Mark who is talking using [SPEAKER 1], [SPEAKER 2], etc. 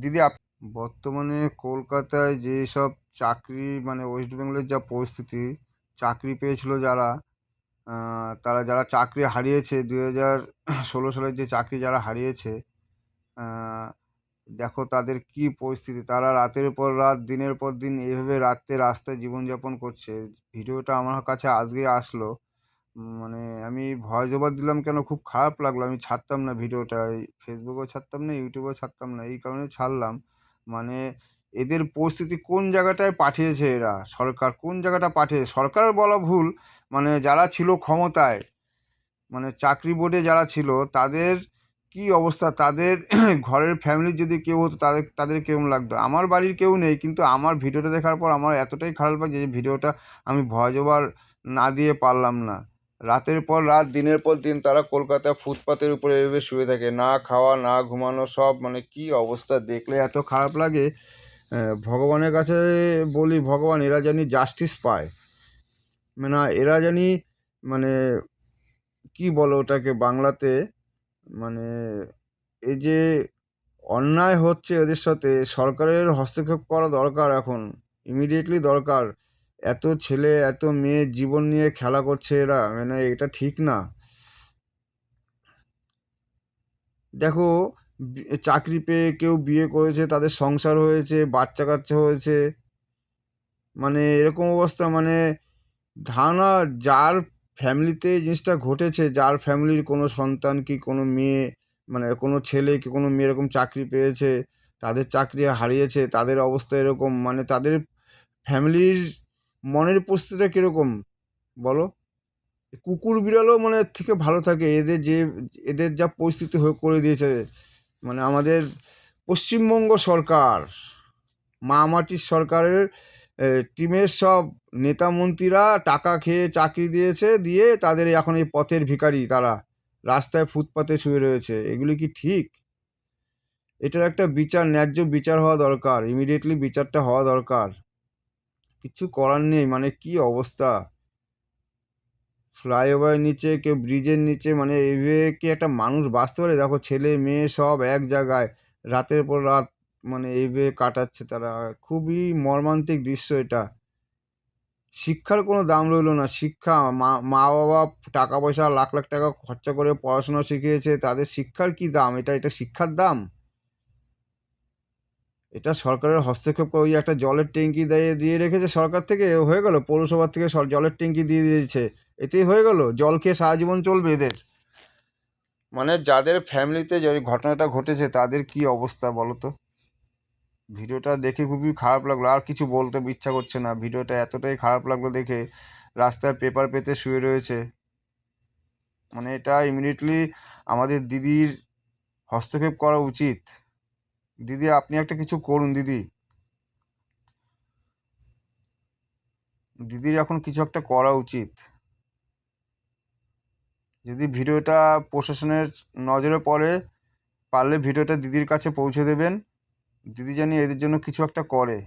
[SPEAKER 1] দিদি, আপ বর্তমানে কলকাতায় যেসব চাকরি মানে ওয়েস্ট বেঙ্গলের যা পরিস্থিতি, চাকরি পেয়েছিল যারা তারা যারা চাকরি হারিয়েছে, দুই হাজার ষোলো সালের যে চাকরি যারা হারিয়েছে দেখো তাদের কি পরিস্থিতি। তারা রাতের পর রাত, দিনের পর দিন এভাবে রাত্রে রাস্তায় জীবনযাপন করছে। ভিডিওটা আমার কাছে আজকে আসলো। মানে আমি ভয়েস ওভার দিলাম কেন? খুব খারাপ লাগল। আমি ছাড়তাম না ভিডিওটা। এই ফেসবুকেও ছাড়তাম না ইউটিউবেও ছাড়তাম না। এই কারণে ছাড়লাম। মানে এদের পরিস্থিতি কোন জায়গাটায় পাঠিয়েছে এরা? সরকার কোন জায়গাটা পাঠিয়েছে? সরকার বলা ভুল। মানে যারা ছিল ক্ষমতায় মানে চাকরি বোর্ডে যারা ছিল, তাদের কি অবস্থা? তাদের ঘরের ফ্যামিলির যদি কেউ হতো, তাদের তাদের কেমন লাগতো? আমার বাড়ির কেউ নেই, কিন্তু আমার ভিডিওটা দেখার পর আমার এতটাই খারাপ লাগছে যে, ভিডিওটা আমি ভয়েস ওভার না দিয়ে পারলাম না। রাতের পর রাত, দিনের পর দিন তারা কলকাতায় ফুটপাতের উপরে এভাবে শুয়ে থাকে। না খাওয়া, না ঘুমানো, সব মানে কি অবস্থা দেখলে এত খারাপ লাগে। ভগবানের কাছে বলি, ভগবান এরা জানি জাস্টিস পায়। মানে এরা জানি মানে কি বলো ওটাকে বাংলাতে? মানে এই যে অন্যায় হচ্ছে এদের সাথে, সরকারের হস্তক্ষেপ করা দরকার এখন ইমিডিয়েটলি দরকার। এত ছেলে, এত মেয়ে জীবন নিয়ে খেলা করছে এরা মানে এটা ঠিক না। দেখো চাকরি পেয়ে কেউ বিয়ে করেছে, তাদের সংসার হয়েছে, বাচ্চা কাচ্চা হয়েছে মানে এরকম অবস্থা মানে ধারণা যার ফ্যামিলিতে জিনিসটা ঘটেছে, যার ফ্যামিলির কোনো সন্তান কি, কোনো মেয়ে মানে কোনো ছেলে কি, কোনো মেয়ে এরকম চাকরি পেয়েছে, তাদের চাকরি হারিয়েছে, তাদের অবস্থা এরকম মানে তাদের ফ্যামিলির মনের পরিস্থিতিটা কীরকম? বলো। কুকুর বিড়ালও মানে এর থেকে ভালো থাকে। এদের যে, এদের যা পরিস্থিতি হয়ে করে দিয়েছে মানে আমাদের পশ্চিমবঙ্গ সরকার মা মাটির সরকারের টিমের সব নেতা মন্ত্রীরা টাকা খেয়ে চাকরি দিয়েছে, দিয়ে তাদের এখন এই পথের ভিখারি তারা। রাস্তায় ফুটপাতে শুয়ে রয়েছে। এগুলি কি ঠিক? এটার একটা বিচার, ন্যায্য বিচার হওয়া দরকার। ইমিডিয়েটলি বিচারটা হওয়া দরকার। কিছু করার নেই মানে কি অবস্থা? ফ্লাইওভারের নিচে কেউ ব্রিজের নিচে মানে এইভাবে কি একটা মানুষ বাঁচতে পারে? দেখো ছেলে মেয়ে সব এক জায়গায়, রাতের পর রাত মানে এইভাবে কাটাচ্ছে তারা। খুবই মর্মান্তিক দৃশ্য এটা। শিক্ষার কোনো দাম রইল না। শিক্ষা, মা মা বাবা টাকা পয়সা, লাখ লাখ টাকা খরচা করে পড়াশোনা শিখিয়েছে, তাদের শিক্ষার কি দাম? এটা এটা শিক্ষার দাম? এটা সরকারের হস্তক্ষেপ করে ওই একটা জলের ট্যাঙ্কি দিয়ে দিয়ে রেখেছে সরকার থেকে হয়ে গেল। পৌরসভার থেকে জলের ট্যাঙ্কি দিয়ে দিয়েছে। এতেই হয়ে গেল। জল খেয়ে সারা জীবন চলবে এদের। মানে যাদের ফ্যামিলিতে যে ঘটনাটা ঘটেছে তাদের কি অবস্থা বলো তো? ভিডিওটা দেখে খুবই খারাপ লাগল। আর কিছু বলতে ইচ্ছা করছে না। ভিডিওটা এতটাই খারাপ লাগল দেখে রাস্তায় পেপার পেতে শুয়ে রয়েছে। মানে এটা ইমিডিয়েটলি আমাদের দিদির হস্তক্ষেপ করা উচিত। দিদি, আপনি একটা কিছু করুন দিদি। দিদির এখন কিছু একটা করা উচিত। যদি ভিডিওটা প্রশাসনের নজরে পড়ে, পারলে ভিডিওটা দিদির কাছে পৌঁছে দেবেন। দিদি জানি এদের জন্য কিছু একটা করে।